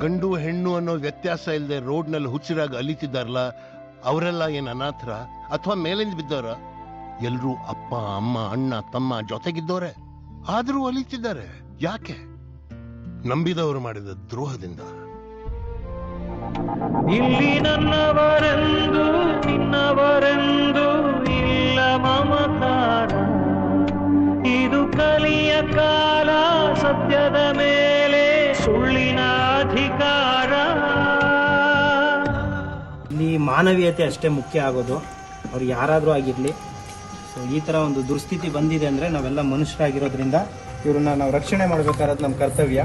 ಗಂಡು ಹೆಣ್ಣು ಅನ್ನೋ ವ್ಯತ್ಯಾಸ ಇಲ್ಲದೆ ರೋಡ್ನಲ್ಲಿ ಹುಚ್ಚರಾಗಿ ಅಲಿತಿದ್ದಾರಲ್ಲ, ಅವರೆಲ್ಲ ಏನ್ ಅನಾಥರ ಅಥವಾ ಮೇಲಿಂದ ಬಿದ್ದವರ? ಎಲ್ಲರೂ ಅಪ್ಪ, ಅಮ್ಮ, ಅಣ್ಣ, ತಮ್ಮ ಜೊತೆಗಿದ್ದವ್ರೆ. ಆದರೂ ಅಲಿತಿದ್ದಾರೆ. ಯಾಕೆ? ನಂಬಿದವರು ಮಾಡಿದ ದ್ರೋಹದಿಂದ. ಇಲ್ಲಿ ನನ್ನವರೆಂದು, ನಿನ್ನವರೆಂದು ಮೇಲೆ ಸುಳ್ಳಿನ ಅಧಿಕಾರ ಈ ಮಾನವೀಯತೆ ಅಷ್ಟೇ ಮುಖ್ಯ ಆಗೋದು. ಅವ್ರು ಯಾರಾದರೂ ಆಗಿರಲಿ. ಸೊ ಈ ಥರ ಒಂದು ದುರ್ಸ್ಥಿತಿ ಬಂದಿದೆ ಅಂದರೆ ನಾವೆಲ್ಲ ಮನುಷ್ಯರಾಗಿರೋದ್ರಿಂದ ಇವ್ರನ್ನ ನಾವು ರಕ್ಷಣೆ ಮಾಡಬೇಕಾದ್ರೆ ನಮ್ಮ ಕರ್ತವ್ಯ.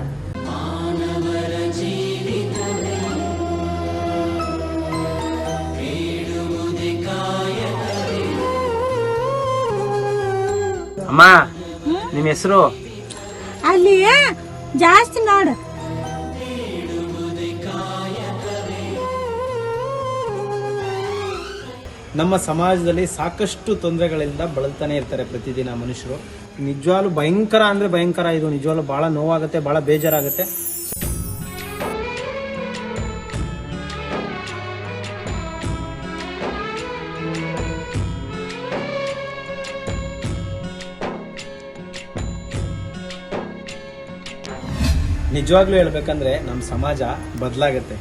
ಅಮ್ಮ ನಿಮ್ಮ ಹೆಸರು? ಅಲ್ಲಿ ಜಾಸ್ತಿ ನೋಡು. ನಮ್ಮ ಸಮಾಜದಲ್ಲಿ ಸಾಕಷ್ಟು ತೊಂದರೆಗಳಿಂದ ಬಳಲ್ತಾನೆ ಇರ್ತಾರೆ ಪ್ರತಿದಿನ ಮನುಷ್ಯರು. ನಿಜವಾಗ್ಲೂ ಭಯಂಕರ ಅಂದ್ರೆ ಭಯಂಕರ, ಇದು ನಿಜವಾಗ್ಲೂ ಬಹಳ ನೋವಾಗುತ್ತೆ ಬಹಳ ಬೇಜಾರಾಗುತ್ತೆ. ನಿಜವಾಗ್ಲೂ ಹೇಳ್ಬೇಕಂದ್ರೆ ನಮ್ಮ ಸಮಾಜ ಬದಲಾಗತ್ತೆ.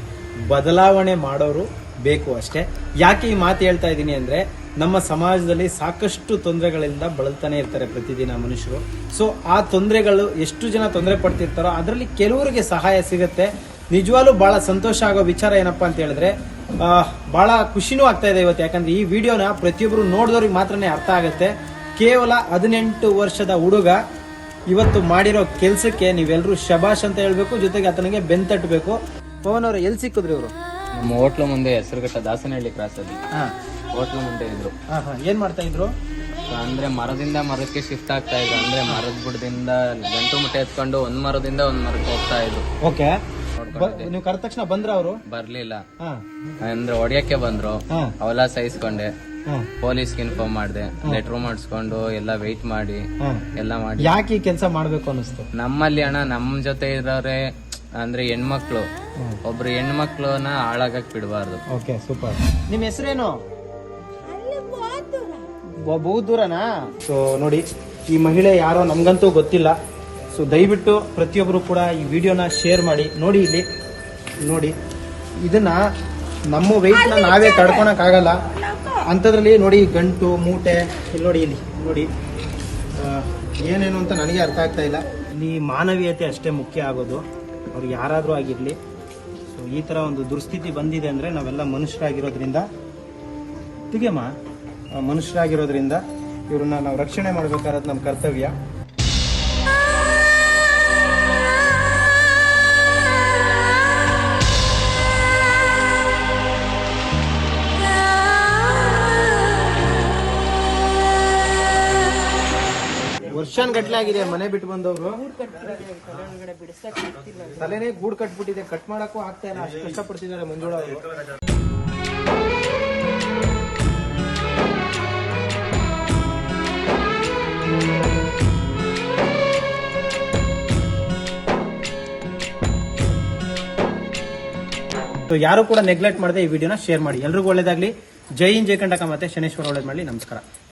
ಬದಲಾವಣೆ ಮಾಡೋರು ಬೇಕು ಅಷ್ಟೇ. ಯಾಕೆ ಈ ಮಾತು ಹೇಳ್ತಾ ಇದ್ದೀನಿ ಅಂದರೆ ನಮ್ಮ ಸಮಾಜದಲ್ಲಿ ಸಾಕಷ್ಟು ತೊಂದರೆಗಳಿಂದ ಬಳಲ್ತಾನೆ ಇರ್ತಾರೆ ಪ್ರತಿದಿನ ಮನುಷ್ಯರು. ಸೊ ಆ ತೊಂದರೆಗಳು ಎಷ್ಟು ಜನ ತೊಂದರೆ ಪಡ್ತಿರ್ತಾರೋ ಅದರಲ್ಲಿ ಕೆಲವರಿಗೆ ಸಹಾಯ ಸಿಗುತ್ತೆ. ನಿಜವಾಗ್ಲೂ ಬಹಳ ಸಂತೋಷ ಆಗೋ ವಿಚಾರ ಏನಪ್ಪಾ ಅಂತ ಹೇಳಿದ್ರೆ ಬಹಳ ಖುಷಿನೂ ಆಗ್ತಾ ಇದೆ ಇವತ್ತು. ಯಾಕಂದ್ರೆ ಈ ವಿಡಿಯೋನ ಪ್ರತಿಯೊಬ್ಬರು ನೋಡಿದವ್ರಿಗೆ ಮಾತ್ರನೇ ಅರ್ಥ ಆಗುತ್ತೆ. ಕೇವಲ ಹದಿನೆಂಟು ವರ್ಷದ ಹುಡುಗ ಇವತ್ತು ಮಾಡಿರೋ ಕೆಲಸಕ್ಕೆ ನೀವೆಲ್ಲರೂ ಶಬಾಷ್ ಅಂತ ಹೇಳಬೇಕು, ಜೊತೆಗೆ ಆತನಿಗೆ ಬೆನ್ ತಟ್ಟಬೇಕು ಪವನ್ ಅವರು, ಎಲ್ಲಿ ಸಿಕ್ಕಿದ್ರಿ ಇವರು? ಹೋಟ್ಲು ಮುಂದೆ ಹೆಸರುಘಟ್ಟ ದಾಸನಹಳ್ಳಿ ಕ್ರಾಸ್ ಅಲ್ಲಿ ಹಾ. ಹೋಟ್ಲು ಮುಂದೆ ಇದ್ರು. ಹಾ ಹಾ. ಏನ್ ಮಾಡ್ತಾ ಇದ್ರು? ಅಂದ್ರೆ ಮರದಿಂದ ಮರಕ್ಕೆ ಶಿಫ್ಟ್ ಆಗ್ತಾ ಇದ್ರು. ಅಂದ್ರೆ ಮರದ ಬುಡದಿಂದ ಗಂಟು ಮುಟ್ಟೆ ಎತ್ಕೊಂಡು ಒಂದ್ ಮರದಿಂದ ಒಂದ್ ಮರಕ್ಕೆ ಹೋಗ್ತಾ ಇದ್ರು. ಓಕೆ. ನೀವು ಕರೆದ ತಕ್ಷಣ ಬಂದ್ರ ಅವರು? ಬರ್ಲಿಲ್ಲ. ಹಾ. ಅಂದ್ರೆ ಹೊಡಿಯಕ್ಕೆ ಬಂದ್ರು. ಹಾ. ಅವೆಲ್ಲ ಸಹಿಸ್ಕೊಂಡೆ. ಹಾ. ಪೊಲೀಸ್ಗೆ ಇನ್ಫಾರ್ಮ್ ಮಾಡಿದೆ. ಲೆಟ್ರ್ ಮಾಡಿಸ್ಕೊಂಡು ಎಲ್ಲ ವೆಯ್ಟ್ ಮಾಡಿ. ಹಾ. ಎಲ್ಲ ಮಾಡಿ. ಯಾಕೆ ಈ ಕೆಲಸ ಮಾಡ್ಬೇಕು ಅನಿಸ್ತು ನಮ್ಮಲ್ಲಿ ಅಣ್ಣ ನಮ್ ಜೊತೆ ಇರೋರೆ ಅಂದ್ರೆ ಹೆಣ್ಮಕ್ಳು. ಒಬ್ರು ಹೆಣ್ಮಕ್ಳನ್ನ ಹಾಳಾಗಕ್ ಬಿಡಬಾರ್ದು. Okay super. ನಿಮ್ಮ ಹೆಸರೇನು? ಬಹು ದೂರನಾ? ಸೊ ನೋಡಿ ಈ ಮಹಿಳೆ ಯಾರೋ ನಮ್ಗಂತೂ ಗೊತ್ತಿಲ್ಲ. ಸೊ ದಯವಿಟ್ಟು ಪ್ರತಿಯೊಬ್ಬರು ಕೂಡ ಈ ವಿಡಿಯೋನ ಶೇರ್ ಮಾಡಿ. ನೋಡಿ ಇಲ್ಲಿ ನೋಡಿ ಇದನ್ನ ನಮ್ಮ ವೆಯ್ಟ್ನ ನಾವೇ ತಡ್ಕೊಳಕ್ ಆಗಲ್ಲ ಅಂಥದ್ರಲ್ಲಿ ನೋಡಿ ಗಂಟು ಮೂಟೆ ಇಲ್ಲಿ ನೋಡಿ ಇಲ್ಲಿ ನೋಡಿ. ಏನೇನು ಅಂತ ನನಗೆ ಅರ್ಥ ಆಗ್ತಾ ಇಲ್ಲ. ಇಲ್ಲಿ ಮಾನವೀಯತೆ ಅಷ್ಟೇ ಮುಖ್ಯ ಆಗೋದು. ಅವ್ರು ಯಾರಾದರೂ ಆಗಿರಲಿ. ಸೊ ಈ ಥರ ಒಂದು ದುರ್ಸ್ಥಿತಿ ಬಂದಿದೆ ಅಂದರೆ ನಾವೆಲ್ಲ ಮನುಷ್ಯರಾಗಿರೋದ್ರಿಂದ ತಿಗೆಮ್ಮ ಮನುಷ್ಯರಾಗಿರೋದ್ರಿಂದ ಇವ್ರನ್ನ ನಾವು ರಕ್ಷಣೆ ಮಾಡಬೇಕಾದ್ರೆ ನಮ್ಮ ಕರ್ತವ್ಯ. ವರ್ಷನ್ ಗಟ್ಲೆ ಆಗಿದೆ ಮನೆ ಬಿಟ್ಟು ಬಂದವರು. ತಲೆನೇ ಗೂಡ್ ಕಟ್ಬಿಟ್ಟಿದೆ ಕಟ್ ಮಾಡಕ್ಕೂ ಆಗ್ತಾ ಇಲ್ಲ ಅಷ್ಟು ಕಷ್ಟಪಡ್ತಿದ್ದಾರೆ ಮಂಜುಳ ಅವರು. ಯಾರು ಕೂಡ ನೆಗ್ಲೆಕ್ಟ್ ಮಾಡದೆ ಈ ವಿಡಿಯೋನ ಶೇರ್ ಮಾಡಿ. ಎಲ್ರಿಗೂ ಒಳ್ಳೇದಾಗ್ಲಿ. ಜೈ ಇನ್ ಜೈ ಕಂಡಕ ಮತ್ತೆ ಶನೇಶ್ವರ ಒಳ್ಳೇದ್ ಮಾಡಿ ನಮಸ್ಕಾರ.